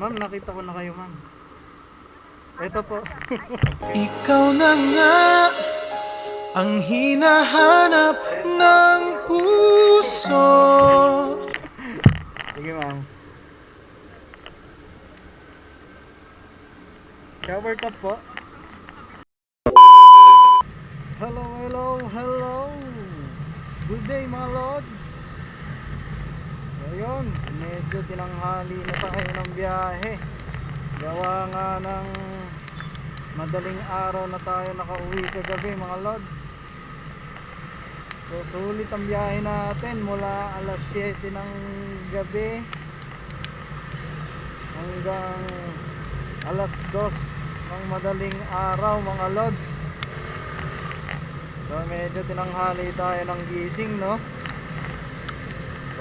Ma'am, nakita ko na kayo, ma'am. Ito po. Ikaw na nga ang hinahanap ng puso Sige, ma'am. Shower cup po. Hello, hello, hello. Good day, mga lods. So, yun. Medyo tinanghali na tayo ng biyahe. Gawa nga ng madaling araw na tayo nakauwi kagabi, mga lods. So sulit ang biyahe natin mula alas 7 ng gabi hanggang alas 2 ng madaling araw mga lods. So medyo tinanghali tayo ng gising no.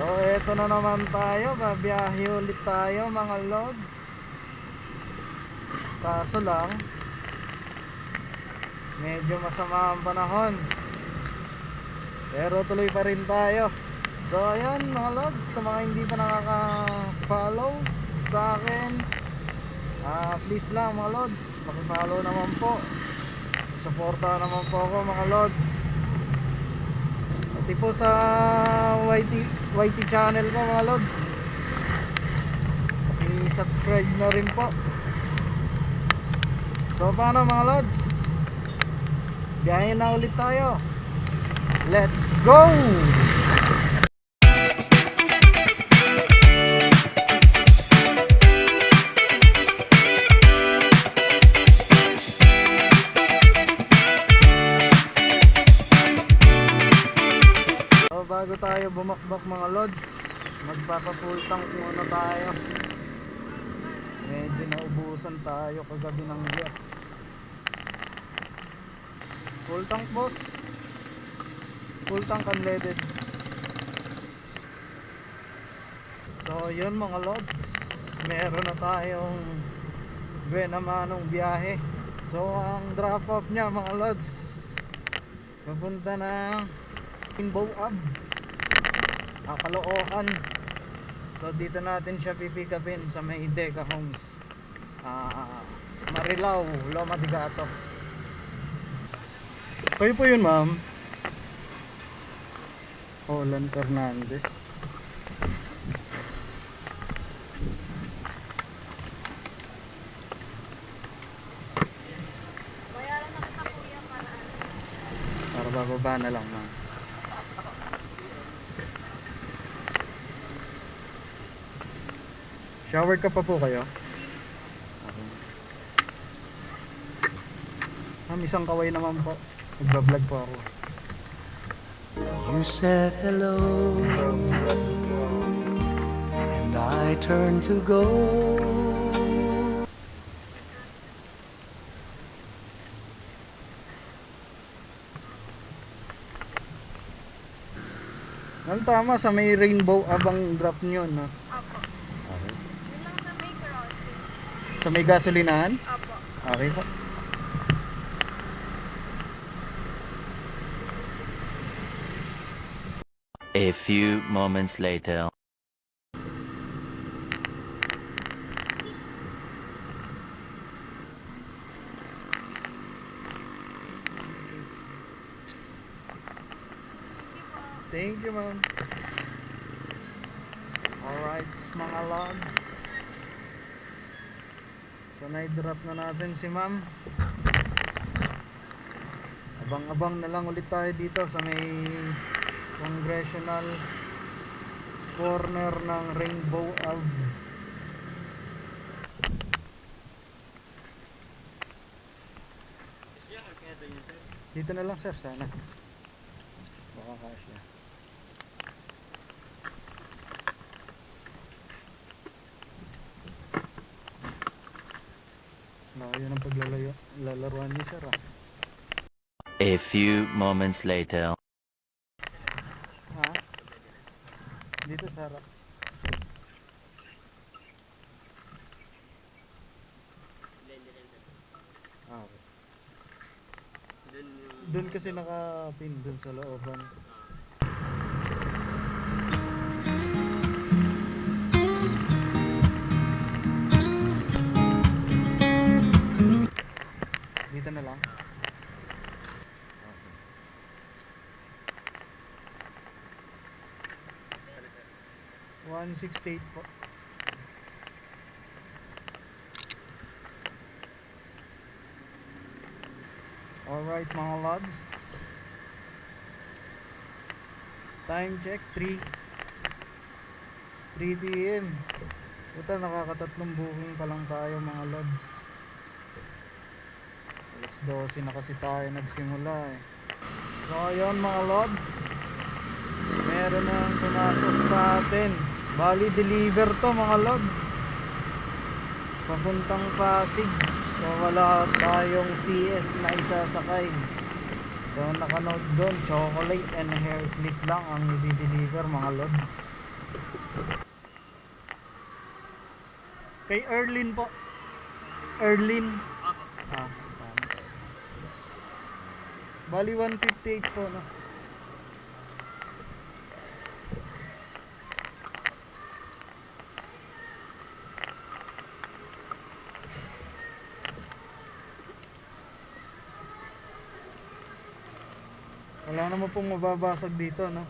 So eto na naman tayo, babiyahe ulit tayo mga lods. Kaso lang medyo masama ang panahon. Pero tuloy pa rin tayo. So ayan mga lods, sa mga hindi pa nakaka-follow sa akin, ah please lang mga lods, paki-follow naman po. Suporta naman po ako mga lods. Pati po sa YT, YT channel ko mga lods. Paki-subscribe na rin po. So paano mga lods? Biyahe na ulit tayo. Let's go! Bago tayo bumakbak mga lods, magpapa-full tank muna tayo. Medyo naubusan tayo kagabi ng gas. Full tank boss. Full tank unleaded. So yun mga lods, meron na tayong buena manong biyahe. So ang drop off niya mga lods, papunta na Timbo Ab, Caloocan. So dito natin siya pipikapin sa may Deca Homes. Ah, Marilao, Loma de Gato. Kayo po yun ma'am? Olan Fernandez. Bayaran na kita kuya para ano. Para bababa na lang ma'am. Shower ka pa po kayo? Okay. Ma'am, isang kaway naman po. Nagbablog po ako. You said hello And I turned to go Ang tama sa may rainbow abang drop nyo, no? Sa may gasolinahan? Apo. Okay po. A few moments later. Thank you, ma'am. Alright, mga lods. So, na-drop na natin si ma'am. Abang-abang na lang ulit tayo dito sa may congressional corner ng Rainbow Ave. Dito na lang sir, sana. Baka kasya. Layo ng paglalayo, lalaruan niya sir ah. A few moments later. Ha? Dito sa harap. Ah, okay. Doon kasi naka-pin doon sa looban. 168 po. Alright mga lods. Time check 3 3 p.m. Ito nakakatatlong booking pa lang tayo mga lods. Alas 12 na kasi tayo nagsimula eh. So ayun mga lods. Meron nang pumasok sa atin. Bali deliver to mga lods. Papuntang Pasig. So wala tayong CS na isasakay. So nakanood doon, chocolate and hair clip lang ang i-deliver mga lods. Kay Erlin po. Erlin. Ah. Bali 158 po no. Wala naman pong mababasag dito, no?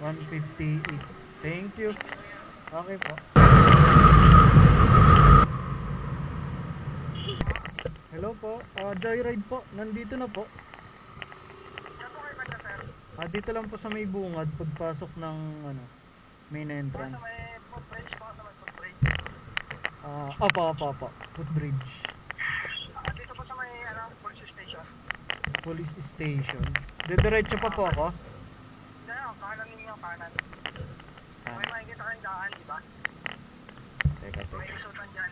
158. Thank you. Okay po. Hello po. Ah, Joyride po. Nandito na po. Ah, dito lang po sa may bungad pagpasok ng ano, main entrance. Ah, apa apa apa. Footbridge. Dito po sa may ano, police station. Police station. Didiretso pa po ako. Hindi, oh, kanan ninyo, kanan. Ah, May makikita kayong daan, di ba? teka, May teka. isutan dyan.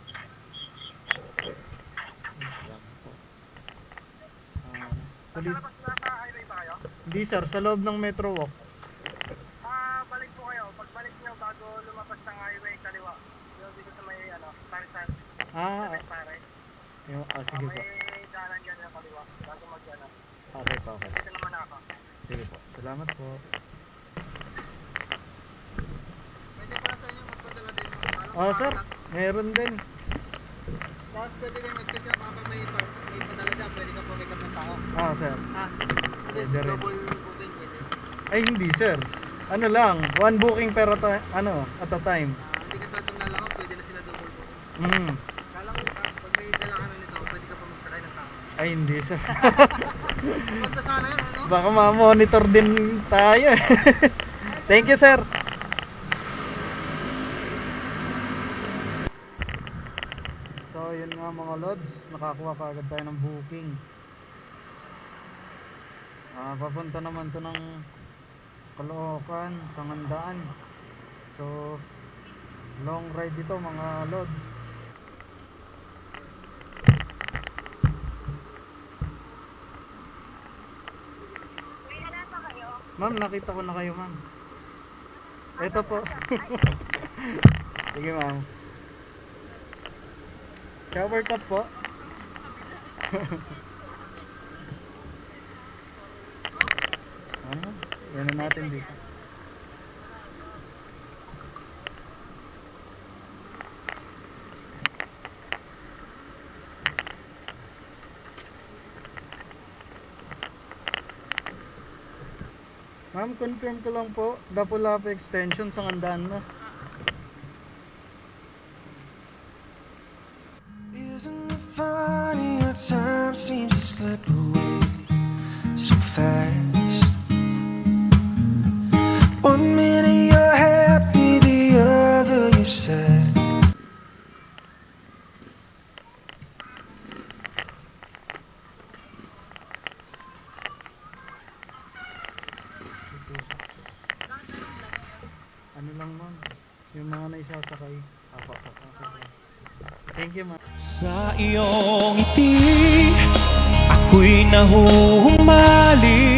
Lang po. Ah, police. labas na sa highway ba kayo? Hindi sir, sa loob ng Metro Walk. Ah, balik po kayo. Pagbalik nyo bago lumabas ng highway, kaliwa. Yung dito sa may ano, Parisan. Ah, Sa pare. yung, ah Ah, sige po. may daanan dyan yung kaliwa. Bago mag ano. Okay po, okay. Naman ako. Sige po. Salamat po. Pwede pala sa inyo magpadala din. Ah, sir, meron din. Tapos pwede kayo na kapag may, may padala dyan, pwede ka pumick up ng tao. Ah, sir. Ah, Pwede rin. double booking pwede. Ay, hindi, sir. Ano lang, one booking per at ano, at a time. Ah, hindi ka tatong lalakaw, pwede na sila double booking. Mm. Kala ko, ah, pag may dala kami nito, pwede ka pa magsakay ng tao. Ay, hindi, sir. Maganda sana yun, ano? Baka ma-monitor din tayo. Thank you, sir. So, yun nga mga lods, nakakuha ka agad tayo ng booking. Ah, papunta naman to ng Caloocan, Sangandaan. So, long ride ito mga lods. Ma'am, nakita ko na kayo, ma'am. Ito po. Sige, ma'am. Shower cup po. ano? Yan na natin dito. Ma'am, confirm ko lang po, Lapu-Lapu extension sa Ngandaan na. Isn't it funny how time seems to slip away so fast? One minute you're Thank you ma'am. Sa iyong ngiti, ako'y nahuhumali